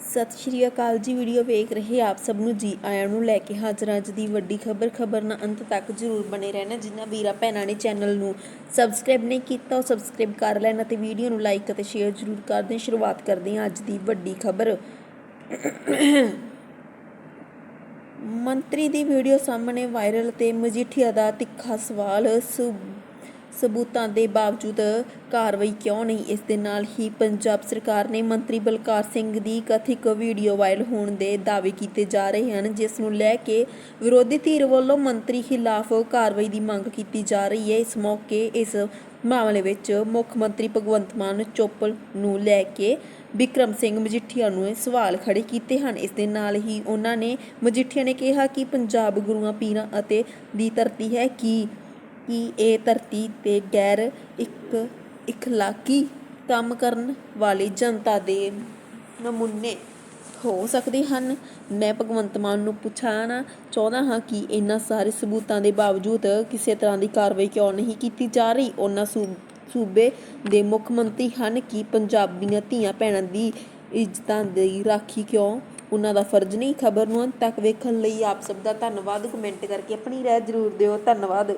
ਸਤਿ ਸ਼੍ਰੀ ਅਕਾਲ ਜੀ, ਵੀਡੀਓ ਵੇਖ ਰਹੇ ਆਪ ਸਭ ਨੂੰ ਜੀ ਆਇਆਂ ਨੂੰ ਲੈ ਕੇ ਹਾਜ਼ਰ ਅੱਜ ਦੀ ਵੱਡੀ ਖਬਰ। ਖਬਰ ਨਾਲ ਅੰਤ ਤੱਕ ਜ਼ਰੂਰ ਬਣੇ ਰਹਿਣਾ, ਜਿਨ੍ਹਾਂ ਵੀਰਾਂ ਭੈਣਾਂ ਨੇ ਚੈਨਲ ਨੂੰ ਸਬਸਕ੍ਰਾਈਬ ਨਹੀਂ ਕੀਤਾ, ਉਹ ਸਬਸਕ੍ਰਾਈਬ ਕਰ ਲੈਣ ਅਤੇ ਵੀਡੀਓ ਨੂੰ ਲਾਈਕ ਅਤੇ ਸ਼ੇਅਰ ਜ਼ਰੂਰ ਕਰ ਦੇਣ। ਸ਼ੁਰੂਆਤ ਕਰਦੇ ਹਾਂ ਅੱਜ ਦੀ ਵੱਡੀ ਖਬਰ। ਮੰਤਰੀ ਦੀ ਵੀਡੀਓ ਸਾਹਮਣੇ ਵਾਇਰਲ ਤੇ ਮਜੀਠੀਆ ਦਾ ਤਿੱਖਾ ਸਵਾਲ, ਸੂ- ਸਬੂਤਾਂ ਦੇ ਬਾਵਜੂਦ ਕਾਰਵਾਈ ਕਿਉਂ ਨਹੀਂ? ਇਸ ਦੇ ਨਾਲ ਹੀ ਪੰਜਾਬ ਸਰਕਾਰ ਨੇ ਮੰਤਰੀ ਬਲਕਾਰ ਸਿੰਘ ਦੀ ਕਥਿਤ ਵੀਡੀਓ ਵਾਇਰਲ ਹੋਣ ਦੇ ਦਾਅਵੇ ਕੀਤੇ ਜਾ ਰਹੇ ਹਨ, ਜਿਸ ਨੂੰ ਲੈ ਕੇ ਵਿਰੋਧੀ ਧਿਰ ਵੱਲੋਂ ਮੰਤਰੀ ਖਿਲਾਫ ਕਾਰਵਾਈ ਦੀ ਮੰਗ ਕੀਤੀ ਜਾ ਰਹੀ ਹੈ। ਇਸ ਮੌਕੇ ਇਸ ਮਾਮਲੇ ਵਿੱਚ ਮੁੱਖ ਮੰਤਰੀ ਭਗਵੰਤ ਮਾਨ ਚੋਪਲ ਨੂੰ ਲੈ ਕੇ ਵਿਕਰਮ ਸਿੰਘ ਮਜੀਠੀਆ ਨੂੰ ਸਵਾਲ ਖੜੇ ਕੀਤੇ ਹਨ। ਇਸ ਦੇ ਨਾਲ ਹੀ ਉਹਨਾਂ ਨੇ ਮਜੀਠੀਆ ਨੇ ਕਿਹਾ ਕਿ ਪੰਜਾਬ ਗੁਰੂਆਂ, ਪੀਰਾਂ ਅਤੇ ਦੀ ਧਰਤੀ ਹੈ ਕਿ ਕਿ ਇਹ ਧਰਤੀ ਤੇ ਗੈਰ ਇੱਕ ਇਖਲਾਕੀ ਕੰਮ ਕਰਨ ਵਾਲੀ ਜਨਤਾ ਦੇ ਨਮੂਨੇ ਹੋ ਸਕਦੇ ਹਨ। ਮੈਂ ਭਗਵੰਤ ਮਾਨ ਨੂੰ ਪੁੱਛਣਾ ਚਾਹੁੰਦਾ ਹਾਂ ਕਿ ਇਹਨਾਂ ਸਾਰੇ ਸਬੂਤਾਂ ਦੇ ਬਾਵਜੂਦ ਕਿਸੇ ਤਰ੍ਹਾਂ ਦੀ ਕਾਰਵਾਈ ਕਿਉਂ ਨਹੀਂ ਕੀਤੀ ਜਾ ਰਹੀ? ਉਹਨਾਂ ਸੂ- ਸੂਬੇ ਦੇ ਮੁੱਖ ਮੰਤਰੀ ਹਨ ਕਿ ਪੰਜਾਬ ਦੀਆਂ ਧੀਆਂ ਭੈਣਾਂ ਦੀ ਇੱਜ਼ਤਾਂ ਦੀ ਰਾਖੀ ਕਿਉਂ? ਉਹਨਾਂ ਦਾ ਫਰਜ਼ ਨਹੀਂ ਖਬਰ ਨੂੰ ਅੰਤ ਤੱਕ ਵੇਖਣ ਲਈ ਆਪ ਸਭ ਦਾ ਧੰਨਵਾਦ। ਕਮੈਂਟ ਕਰਕੇ ਆਪਣੀ ਰਾਏ ਜ਼ਰੂਰ ਦਿਓ। ਧੰਨਵਾਦ।